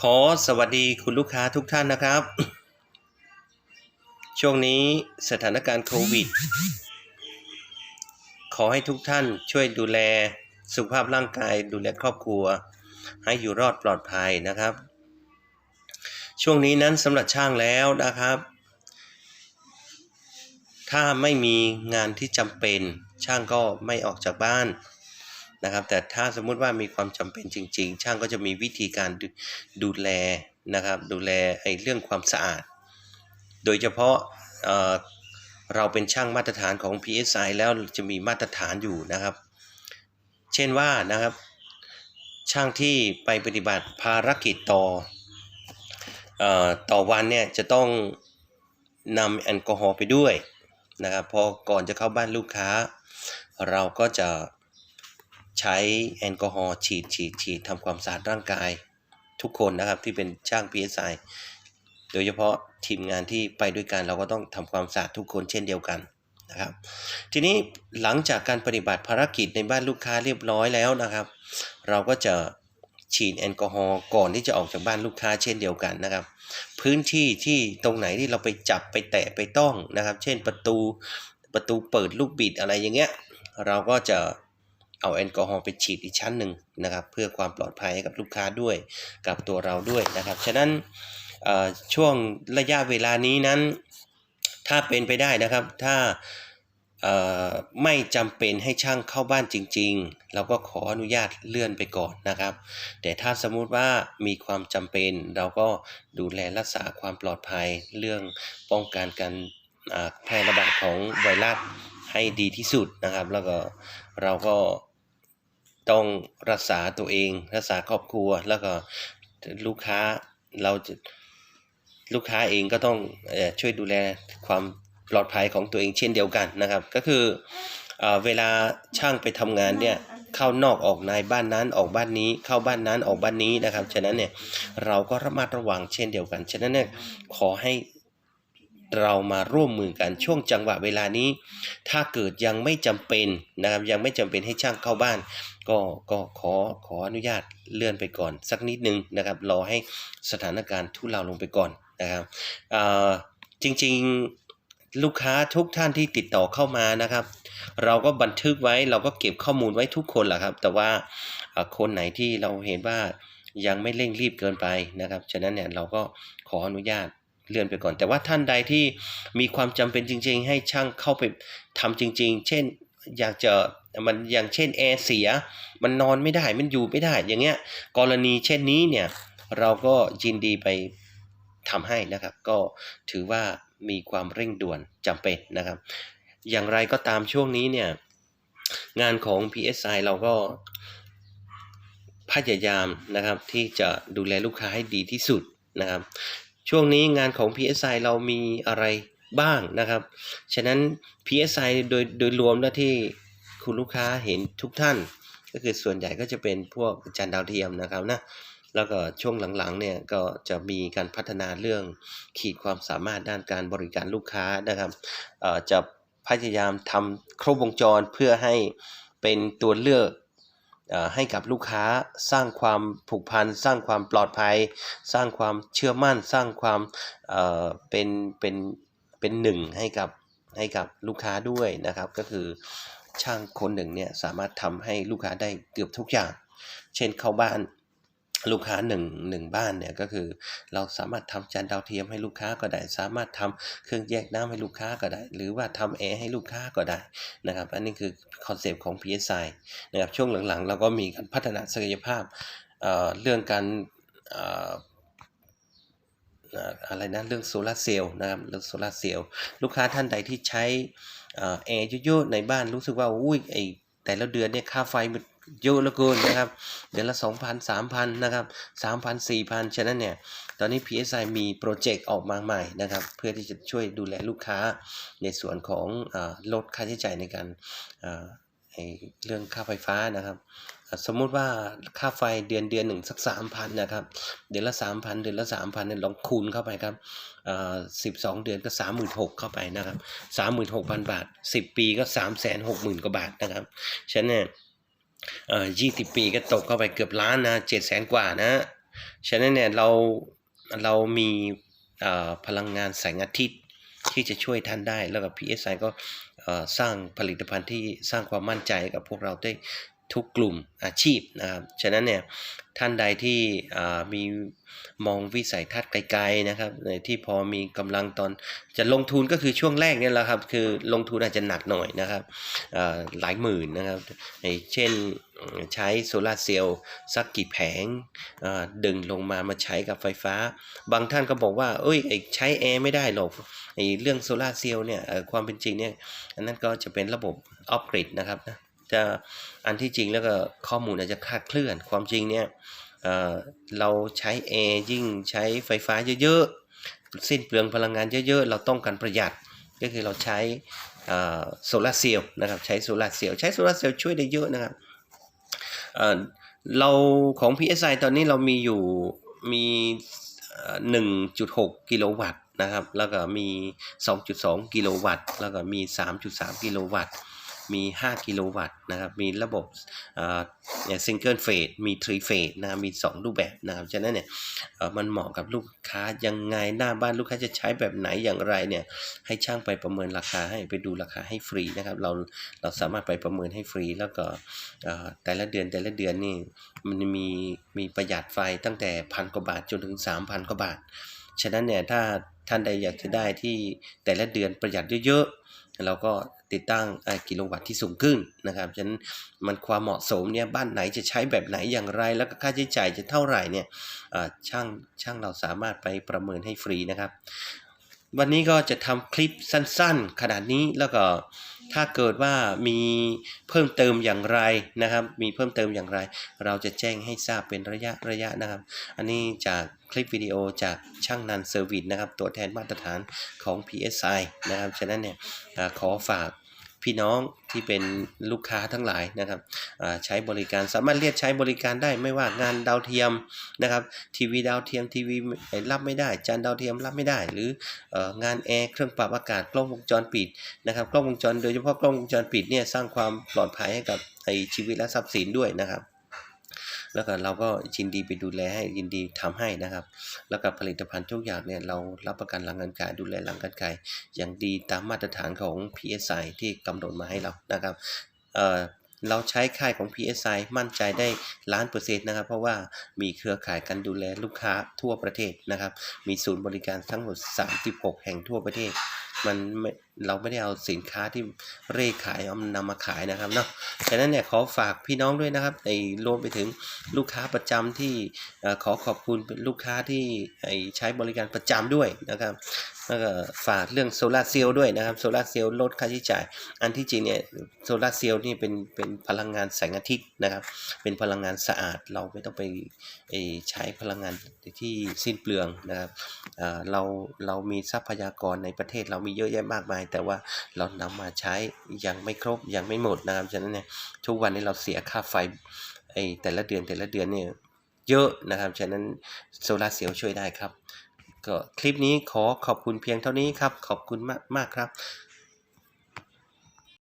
ขอสวัสดีคุณลูกค้าทุกท่านนะครับ ช่วงนี้สถานการณ์โควิด ขอให้ทุกท่านช่วยดูแลสุขภาพร่างกายดูแลครอบครัว ให้อยู่รอดปลอดภัยนะครับ ช่วงนี้นั้นสำหรับช่างแล้วนะครับ ถ้าไม่มีงานที่จำเป็นช่างก็ไม่ออกจากบ้าน นะครับ แต่ถ้าสมมุติว่ามีความจำเป็นจริง ๆ ช่างก็จะมีวิธีการดูดูแลนะครับ ดูแลไอ้เรื่องความสะอาด โดยเฉพาะเเราเป็นช่างมาตรฐานของ PSI แล้วจะมีมาตรฐานอยู่นะครับ เช่นว่านะครับ ช่างที่ไปปฏิบัติภารกิจต่ออต่อวันเนี่ยจะต้องนำแอลกอฮอล์ไปด้วยนะครับพอก่อนจะเข้าบ้านลูกค้า เราก็จะ ใช้แอลกอฮอล์ฉีดฉีดฉีดทำความสะอาดร่างกาย ทุกคนนะครับที่เป็นช่าง PSI โดยเฉพาะทีมงานที่ไปด้วยกันเราก็ต้องทำความสะอาดทุกคนเช่นเดียวกันนะครับ ทีนี้หลังจากการปฏิบัติภารกิจในบ้านลูกค้าเรียบร้อยแล้วนะครับ เราก็จะฉีดแอลกอฮอล์ก่อนที่จะออกจากบ้านลูกค้าเช่นเดียวกันนะครับ พื้นที่ที่ตรงไหนที่เราไปจับไปแตะไปต้องนะครับ เช่นประตูประตูเปิดลูกบิดอะไรอย่างเงี้ยเราก็จะ เอาแอลกอฮอล์ไปฉีดอีกชั้นหนึ่งนะครับ เพื่อความปลอดภัยให้กับลูกค้าด้วยกับตัวเราด้วยนะครับ ฉะนั้นช่วงระยะเวลานี้นั้น ถ้าเป็นไปได้นะครับ ถ้าไม่จำเป็นให้ช่างเข้าบ้านจริง ๆ เราก็ขออนุญาตเลื่อนไปก่อนนะครับ แต่ถ้าสมมุติว่ามีความจำเป็น เราก็ดูแลรักษาความปลอดภัยเรื่องป้องกันการแพร่ระบาดของไวรัสให้ดีที่สุดนะครับ แล้วก็เราก็ ต้องรักษาตัวเอง รักษาครอบครัว แล้วก็ลูกค้าเราจะลูกค้าเองก็ต้องอช่วยดูแลความปลอดภัยของตัวเองเช่นเดียวกันนะครับ ก็คือเอเวลาช่างไปทำงานเนี่ยเข้านอกออกในบ้านนั้นออกบ้านนี้เข้าบ้านนั้นออกบ้านนี้นะครับ ฉะนั้นเนี่ยเราก็ระมัดระวังเช่นเดียวกัน ฉะนั้นเนี่ยขอให้ เรามาร่วมมือกันช่วงจังหวะเวลานี้ ถ้าเกิดยังไม่จำเป็นนะครับยังไม่จำเป็นให้ช่างเข้าบ้าน ก็ก็ขอขออนุญาตเลื่อนไปก่อน สักนิดนึงนะครับรอให้สถานการณ์ทุเลาลงไปก่อนนะครับจริงๆลูกค้าทุกท่านที่ติดต่อเข้ามานะครับ เราก็บันทึกไว้เราก็เก็บข้อมูลไว้ทุกคนแหละครับ แต่ว่าคนไหนที่เราเห็นว่ายังไม่เร่งรีบเกินไปนะครับ ฉะนั้นเนี่ยเราก็ขออนุญาต เลื่อนไปก่อน แต่ว่าท่านใดที่มีความจำเป็นจริง ๆ ให้ช่างเข้าไปทำจริง ๆ เช่นอยากจะมันอย่างเช่นแอร์เสีย มันนอนไม่ได้มันอยู่ไม่ได้ อย่างเงี้ยกรณีเช่นนี้เนี่ยเราก็ยินดีไปทำให้นะครับ ก็ถือว่ามีความเร่งด่วนจำเป็นนะครับ อย่างไรก็ตามช่วงนี้เนี่ยงานของ PSI เราก็พยายามนะครับที่จะดูแลลูกค้าให้ดีที่สุดนะครับ ช่วงนี้งานของ PSI เรามีอะไรบ้างนะครับ ฉะนั้น PSI โดยโดยรวมแล้วที่คุณลูกค้าเห็นทุกท่าน ก็คือส่วนใหญ่ก็จะเป็นพวกจานดาวเทียมนะครับนะแล้วก็ช่วงหลังๆเนี่ยก็จะมีการพัฒนาเรื่องขีดความสามารถด้านการบริการลูกค้านะครับเอ่อจะพยายามทำครบวงจรเพื่อให้เป็นตัวเลือก ให้กับลูกค้าสร้างความผูกพัน สร้างความปลอดภัย สร้างความเชื่อมั่น สร้างความเป็นเป็นเป็นหนึ่งให้กับให้กับลูกค้าด้วยนะครับ ก็คือช่างคนหนึ่งเนี่ยสามารถทำให้ลูกค้าได้เกือบทุกอย่าง เช่นเข้าบ้าน ลูกค้าหนึ่งหนึ่งบ้านเนี่ยก็คือ เราสามารถทำจานดาวเทียมให้ลูกค้าก็ได้ สามารถทำเครื่องแยกน้ำให้ลูกค้าก็ได้ หรือว่าทำแอร์ให้ลูกค้าก็ได้นะครับ อันนี้คือคอนเซปต์ของ PSI นะครับช่วงหลังๆ เราก็มีการพัฒนาศักยภาพเอ่อเรื่องการเอ่ออะไรนะเรื่องโซลาร์เซลล์นะครับเรื่องโซลาร์เซลล์ลูกค้าท่านใดที่ใช้อ่อแอร์เยอะๆในบ้านรู้สึกว่าอุ้ยไอแต่ละเดือนเนี่ยค่าไฟมัน เยอะเหลือเกินนะครับ เดือนละ 2,000 3,000 นะครับ 3,000 4,000 ฉะนั้นเนี่ย ตอนนี้ PSI มีโปรเจกต์ออกมาใหม่นะครับ เพื่อที่จะช่วยดูแลลูกค้าในส่วนของอลดค่าใช้จ่ายในการเรื่องค่าไฟฟ้านะครับ สมมุติว่าค่าไฟเดือนเดือนหนึ่งสัก3,000นะครับ เดือนละ3,000เดือนละ3,000เนี่ยลองคูณเข้าไปครับอ่า12เดือนก็36,000เข้าไปนะครับ36,000บาท10ปีก็360,000กว่าบาทนะครับ ฉะนั้น เนี่ยเอ่อยี่สิบปีก็ตกเข้าไปเกือบล้านนะเจ็ดแสนกว่านะ ฉะนั้นเนี่ยเราเรามีพลังงานแสงอาทิตย์ที่จะช่วยท่านได้ แล้วก็ PSI ก็เอ่อสร้างผลิตภัณฑ์ที่สร้างความมั่นใจกับพวกเราได้ ทุกกลุ่มอาชีพนะครับฉะนั้นเนี่ยท่านใดที่มีมองวิสัยทัศน์ไกลๆนะครับที่พอมีกำลังตอนจะลงทุนก็คือช่วงแรกเนี่ยแหละครับคือลงทุนอาจจะหนักหน่อยนะครับหลายหมื่นนะครับไอ้เช่นใช้โซลาร์เซลล์สักกี่แผงดึงลงมามาใช้กับไฟฟ้า บางท่านก็บอกว่าเอ้ยใช้แอร์ไม่ได้หรอกไอ้เรื่องโซลาร์เซลล์เนี่ยความเป็นจริงเนี่ยอันนั้นก็จะเป็นระบบออฟกริดนะครับนะ จะอันที่จริงแล้วก็ข้อมูลอาจจะคลาดเคลื่อน ความจริงเนี่ยเเราใช้แอร์ยิ่งใช้ไฟฟ้าเยอะๆ สิ้นเปลืองพลังงานเยอะๆ เราต้องการประหยัด ก็คือเราใช้โซลาร์เซลล์นะครับ ใช้โซลาร์เซลล์ ใช้โซลาร์เซลล์ช่วยได้เยอะนะครับเอ่อเราของ PSI ตอนนี้เรามีอยู่มีเอ่อ1.6 กิโลวัตต์นะครับ แล้วก็มี 2.2 กิโลวัตต์ แล้วก็มี 3.3 กิโลวัตต์ มี 5 กิโลวัตต์นะครับ มีระบบซิงเกิลเฟสมีทรีเฟสนะครับมี 2 รูปแบบนะครับ ฉะนั้นเนี่ยมันเหมาะกับลูกค้ายังไงหน้าบ้านลูกค้าจะใช้แบบไหนอย่างไรเนี่ยให้ช่างไปประเมินราคาให้ไปดูราคาให้ฟรีนะครับ เราเราสามารถไปประเมินให้ฟรี แล้วก็เอ่อแต่ละเดือนแต่ละเดือนนี่มันมีมีประหยัดไฟตั้งแต่พันกว่าบาทจนถึง 3,000 กว่าบาท ฉะนั้นเนี่ยถ้าท่านใดอยากจะได้ที่แต่ละเดือนประหยัดเยอะๆ เราก็ ติดตั้งกิโลวัตต์ที่สูงขึ้นนะครับฉะนั้นมันความเหมาะสมเนี่ยบ้านไหนจะใช้แบบไหนอย่างไร แล้วก็ค่าใช้จ่ายจะเท่าไหร่เนี่ยช่างช่างเราสามารถไปประเมินให้ฟรีนะครับ วันนี้ก็จะทำคลิปสั้นๆ ขนาดนี้แล้วก็ถ้าเกิดว่ามีเพิ่มเติมอย่างไรนะครับ มีเพิ่มเติมอย่างไร เราจะแจ้งให้ทราบเป็นระยะระยะนะครับ อันนี้จากคลิปวิดีโอจากช่างนันเซอร์วิสนะครับ ตัวแทนมาตรฐานของ PSI นะครับ ฉะนั้นเนี่ยขอฝาก พี่น้องที่เป็นลูกค้าทั้งหลายนะครับใช้บริการสามารถเรียกใช้บริการได้ไม่ว่างานดาวเทียมนะครับทีวีดาวเทียมทีวีรับไม่ได้ จานดาวเทียมรับไม่ได้ หรือเอ่องานแอร์เครื่องปรับอากาศกล้องวงจรปิดนะครับกล้องวงจรโดยเฉพาะกล้องวงจรปิดเนี่ยสร้างความปลอดภัยให้กับไอชีวิตและทรัพย์สินด้วยนะครับ แล้วก็เราก็ยินดีไปดูแลให้ยินดีทำให้นะครับ แล้วกับผลิตภัณฑ์ทุกอย่างเนี่ยเรารับประกันหลังการขายดูแลหลังการขายอย่างดีตามมาตรฐานของ PSI ที่กำหนดมาให้เรานะครับเอ่อเราใช้ค่ายของ PSI มั่นใจได้ล้านเปอร์เซ็นต์นะครับ เพราะว่ามีเครือข่ายการดูแลลูกค้าทั่วประเทศนะครับ มีศูนย์บริการทั้งหมด 36 แห่งทั่วประเทศ มันไม่เราไม่ได้เอาสินค้าที่เร่ขายเอานำมาขายนะครับเนาะฉะนั้นเนี่ยขอฝากพี่น้องด้วยนะครับในรวมไปถึงลูกค้าประจำที่ขอขอบคุณเป็นลูกค้าที่ใช้บริการประจำด้วยนะครับแล้วก็ฝากเรื่องโซลาร์เซลล์ด้วยนะครับโซลาร์เซลล์ลดค่าใช้จ่าย อันที่จริงเนี่ยโซลาร์เซลล์นี่เป็นเป็นพลังงานแสงอาทิตย์นะครับ เป็นพลังงานสะอาดเราไม่ต้องไปใช้พลังงานที่สิ้นเปลืองนะครับเราเรามีทรัพยากรในประเทศเรามีเยอะแยะมากมาย แต่ว่าเรานำมาใช้ยังไม่ครบยังไม่หมดนะครับฉะนั้นเนี่ยทุกวันนี้เราเสียค่าไฟไอแต่ละเดือนแต่ละเดือนเนี่ยเยอะนะครับ ฉะนั้นโซลาร์เซลล์ช่วยได้ครับ ก็คลิปนี้ขอขอบคุณเพียงเท่านี้ครับ ขอบคุณมากมากครับ